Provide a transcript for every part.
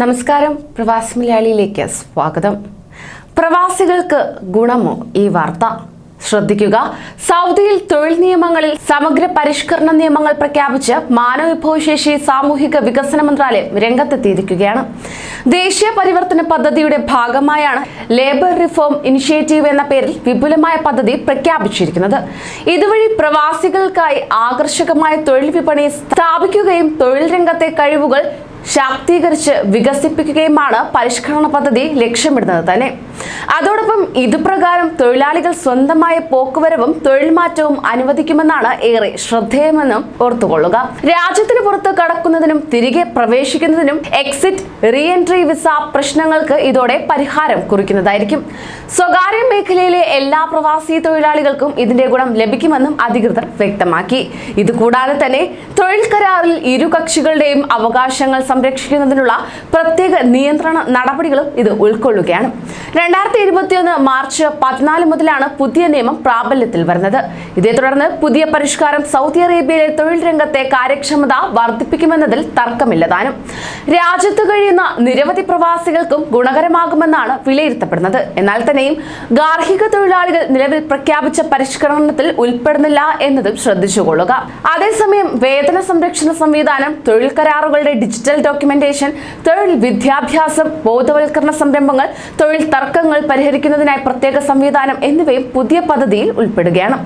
നമസ്കാരം. പ്രവാസി മലയാളിയിലേക്ക് സ്വാഗതം. പ്രവാസികൾക്ക് ഗുണമോ? ഈ വാർത്ത. ശ്രദ്ധിക്കുക. സൗദിയിൽ തൊഴിൽ നിയമങ്ങളിൽ സമഗ്ര പരിഷ്കരണ നിയമങ്ങൾ പ്രഖ്യാപിച്ച് മാനവവിഭവശേഷി സാമൂഹിക വികസന മന്ത്രാലയം രംഗത്തെത്തിയിരിക്കുകയാണ്. ദേശീയ പരിവർത്തന പദ്ധതിയുടെ ഭാഗമായാണ് ലേബർ റിഫോം ഇനിഷ്യേറ്റീവ് എന്ന പേരിൽ വിപുലമായ പദ്ധതി പ്രഖ്യാപിച്ചിരിക്കുന്നത്. ഇതുവഴി പ്രവാസികൾക്കായി ആകർഷകമായ തൊഴിൽ വിപണി സ്ഥാപിക്കുകയും തൊഴിൽ രംഗത്തെ കഴിവുകൾ ശാക്തീകരിച്ച് വികസിപ്പിക്കുകയുമാണ് പരിഷ്കരണ പദ്ധതി ലക്ഷ്യമിടുന്നത് തന്നെ. അതോടൊപ്പം ഇതുപ്രകാരം തൊഴിലാളികൾ സ്വന്തമായ പോക്കുവരവും തൊഴിൽ മാറ്റവും അനുവദിക്കുമെന്നാണ് ഏറെ ശ്രദ്ധേയമെന്നും ഓർത്തുകൊള്ളുക. രാജ്യത്തിന് പുറത്ത് കടക്കുന്നതിനും തിരികെ പ്രവേശിക്കുന്നതിനും എക്സിറ്റ് റീ എൻട്രി വിസ പ്രശ്നങ്ങൾക്ക് ഇതോടെ പരിഹാരം കുറിക്കുന്നതായിരിക്കും. സ്വകാര്യ മേഖലയിലെ എല്ലാ പ്രവാസി തൊഴിലാളികൾക്കും ഇതിന്റെ ഗുണം ലഭിക്കുമെന്നും അധികൃതർ വ്യക്തമാക്കി. ഇതുകൂടാതെ തന്നെ തൊഴിൽ കരാറിൽ ഇരു കക്ഷികളുടെയും അവകാശങ്ങൾ സംരക്ഷിക്കുന്നതിനുള്ള പ്രത്യേക നിയന്ത്രണ നടപടികളും ഇത് ഉൾക്കൊള്ളുകയാണ്. രണ്ടായിരത്തി ഇരുപത്തിയൊന്ന് മാർച്ച് പതിനാല് മുതലാണ് പുതിയ നിയമം പ്രാബല്യത്തിൽ വരുന്നത്. ഇതേ തുടർന്ന് പുതിയ പരിഷ്കാരം സൗദി അറേബ്യയിലെ തൊഴിൽ രംഗത്തെ കാര്യക്ഷമത വർദ്ധിപ്പിക്കുമെന്നതിൽ തർക്കമില്ലതാനും രാജ്യത്ത് കഴിയുന്ന നിരവധി പ്രവാസികൾക്കും ഗുണകരമാകുമെന്നാണ് വിലയിരുത്തപ്പെടുന്നത്. എന്നാൽ തന്നെയും ഗാർഹിക തൊഴിലാളികൾ നിലവിൽ പ്രഖ്യാപിച്ച പരിഷ്കരണത്തിൽ ഉൾപ്പെടുന്നില്ല എന്നതും ശ്രദ്ധിച്ചുകൊള്ളുക അതേസമയം വേതന സംരക്ഷണ സംവിധാനം തൊഴിൽ കരാറുകളുടെ ഡിജിറ്റൽ ഡോക്യുമെന്റേഷൻ തൊഴിൽ വിദ്യാഭ്യാസം ബോധവൽക്കരണ സംരംഭങ്ങൾ തൊഴിൽ തർക്കങ്ങൾ പരിഹരിക്കുന്നതിനായി പ്രത്യേക സംവിധാനം എന്നിവയും പുതിയ പദ്ധതിയിൽ ഉൾപ്പെടുകയാണ്.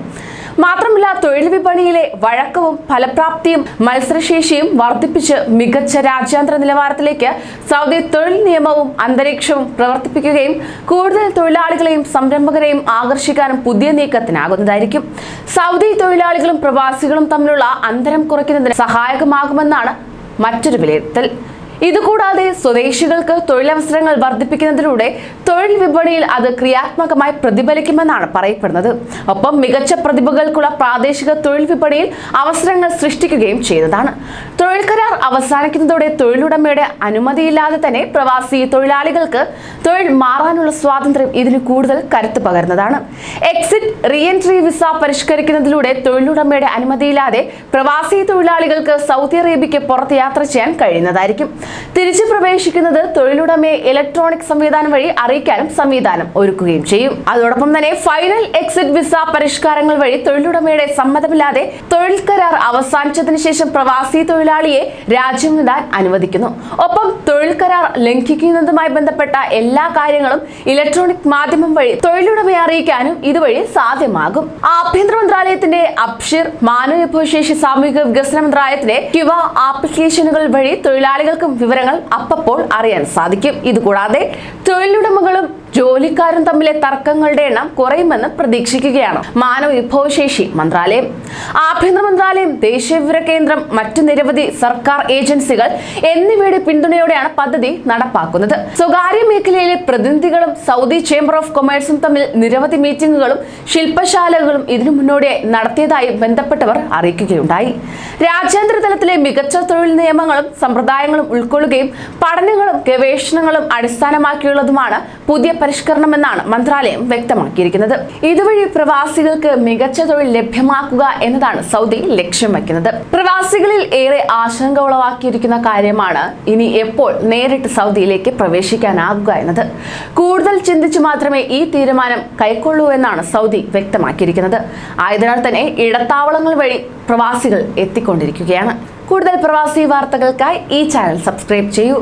മാത്രമല്ല തൊഴിൽ വിപണിയിലെ വഴക്കവും ഫലപ്രാപ്തിയും മത്സരശേഷിയും വർദ്ധിപ്പിച്ച് മികച്ച രാജ്യാന്തര നിലവാരത്തിലേക്ക് സൗദി തൊഴിൽ നിയമവും അന്തരീക്ഷവും പ്രവർത്തിപ്പിക്കുകയും കൂടുതൽ തൊഴിലാളികളെയും സംരംഭകരെയും ആകർഷിക്കാനും പുതിയ നീക്കത്തിനാകുന്നതായിരിക്കും. സൗദി തൊഴിലാളികളും പ്രവാസികളും തമ്മിലുള്ള അന്തരം കുറയ്ക്കുന്നതിന് സഹായകമാകുമെന്നാണ് മറ്റൊരു വിലയിരുത്തൽ. ഇതുകൂടാതെ സ്വദേശികൾക്ക് തൊഴിലവസരങ്ങൾ വർദ്ധിപ്പിക്കുന്നതിലൂടെ തൊഴിൽ വിപണിയിൽ അത് ക്രിയാത്മകമായി പ്രതിഫലിക്കുമെന്നാണ് പറയപ്പെടുന്നത്. ഒപ്പം മികച്ച പ്രതിഭകൾക്കുള്ള പ്രാദേശിക തൊഴിൽ വിപണിയിൽ അവസരങ്ങൾ സൃഷ്ടിക്കുകയും ചെയ്തതാണ്. തൊഴിൽ കരാർ അവസാനിക്കുന്നതോടെ തൊഴിലുടമയുടെ അനുമതിയില്ലാതെ തന്നെ പ്രവാസി തൊഴിലാളികൾക്ക് തൊഴിൽ മാറാനുള്ള സ്വാതന്ത്ര്യം ഇതിന് കൂടുതൽ കരുത്ത് പകരുന്നതാണ്. എക്സിറ്റ് റീഎൻട്രി വിസ പരിഷ്കരിക്കുന്നതിലൂടെ തൊഴിലുടമയുടെ അനുമതിയില്ലാതെ പ്രവാസി തൊഴിലാളികൾക്ക് സൗദി അറേബ്യയ്ക്ക് പുറത്ത് യാത്ര ചെയ്യാൻ കഴിയുന്നതായിരിക്കും. തിരിച്ചു പ്രവേശിക്കുന്നത് തൊഴിലുടമയെ ഇലക്ട്രോണിക് സംവിധാനം വഴി അറിയിക്കാനും സംവിധാനം ഒരുക്കുകയും ചെയ്യും. അതോടൊപ്പം തന്നെ ഫൈനൽ എക്സിറ്റ് വിസ പരിഷ്കാരങ്ങൾ വഴി തൊഴിലുടമയുടെ സമ്മതമില്ലാതെ തൊഴിൽ കരാർ അവസാനിച്ചതിന് ശേഷം പ്രവാസി തൊഴിലാളിയെ രാജ്യം വിടാൻ അനുവദിക്കുന്നു. ഒപ്പം തൊഴിൽ കരാർ ലംഘിക്കുന്നതുമായി ബന്ധപ്പെട്ട എല്ലാ കാര്യങ്ങളും ഇലക്ട്രോണിക് മാധ്യമം വഴി തൊഴിലുടമയെ അറിയിക്കാനും ഇതുവഴി സാധ്യമാകും. ആഭ്യന്തര മന്ത്രാലയത്തിന്റെ അബ്ഷിർ മാനവവിഭവശേഷി സാമൂഹിക വികസന മന്ത്രാലയത്തിലെ ക്യുവ ആപ്ലിക്കേഷനുകൾ വഴി തൊഴിലാളികൾക്കും വിവരങ്ങൾ അപ്പപ്പോൾ അറിയാൻ സാധിക്കും. ഇതുകൂടാതെ തൊഴിലുടമകളും ജോലിക്കാരും തമ്മിലെ തർക്കങ്ങളുടെ എണ്ണം കുറയുമെന്ന് പ്രതീക്ഷിക്കുകയാണ്. മാനവ വിഭവശേഷി മന്ത്രാലയം. ആഭ്യന്തര മന്ത്രാലയം ദേശീയ വിവര കേന്ദ്രം മറ്റു നിരവധി സർക്കാർ ഏജൻസികൾ എന്നിവയുടെ പിന്തുണയോടെയാണ് പദ്ധതി നടപ്പാക്കുന്നത്. സ്വകാര്യ മേഖലയിലെ പ്രതിനിധികളും സൗദി ചേംബർ ഓഫ് കൊമേഴ്സും തമ്മിൽ നിരവധി മീറ്റിംഗുകളും ശില്പശാലകളും ഇതിനു മുന്നോടിയായി നടത്തിയതായി ബന്ധപ്പെട്ടവർ അറിയിക്കുകയുണ്ടായി. രാജ്യാന്തര തലത്തിലെ മികച്ച തൊഴിൽ നിയമങ്ങളും സമ്പ്രദായങ്ങളും ഉൾക്കൊള്ളുകയും പഠനങ്ങളും ഗവേഷണങ്ങളും അടിസ്ഥാനമാക്കിയുള്ളതുമാണ് പുതിയ പരിഷ്കരണമെന്നാണ് മന്ത്രാലയം വ്യക്തമാക്കിയിരിക്കുന്നത്. ഇതുവഴി പ്രവാസികൾക്ക് മികച്ച തൊഴിൽ ലഭ്യമാക്കുക എന്നതാണ് സൗദി ലക്ഷ്യം വയ്ക്കുന്നത് പ്രവാസികളിൽ ഏറെ ആശങ്ക ഉളവാക്കിയിരിക്കുന്ന കാര്യമാണ് ഇനി എപ്പോൾ നേരിട്ട് സൗദിയിലേക്ക് പ്രവേശിക്കാനാകുക എന്നത്. കൂടുതൽ ചിന്തിച്ചു മാത്രമേ ഈ തീരുമാനം കൈക്കൊള്ളൂ എന്നാണ് സൗദി വ്യക്തമാക്കിയിരിക്കുന്നത്. ആയതിനാൽ തന്നെ ഇടത്താവളങ്ങൾ വഴി പ്രവാസികൾ എത്തിക്കൊണ്ടിരിക്കുകയാണ്. കൂടുതൽ പ്രവാസി വാർത്തകൾക്കായി ഈ ചാനൽ സബ്സ്ക്രൈബ് ചെയ്യൂ.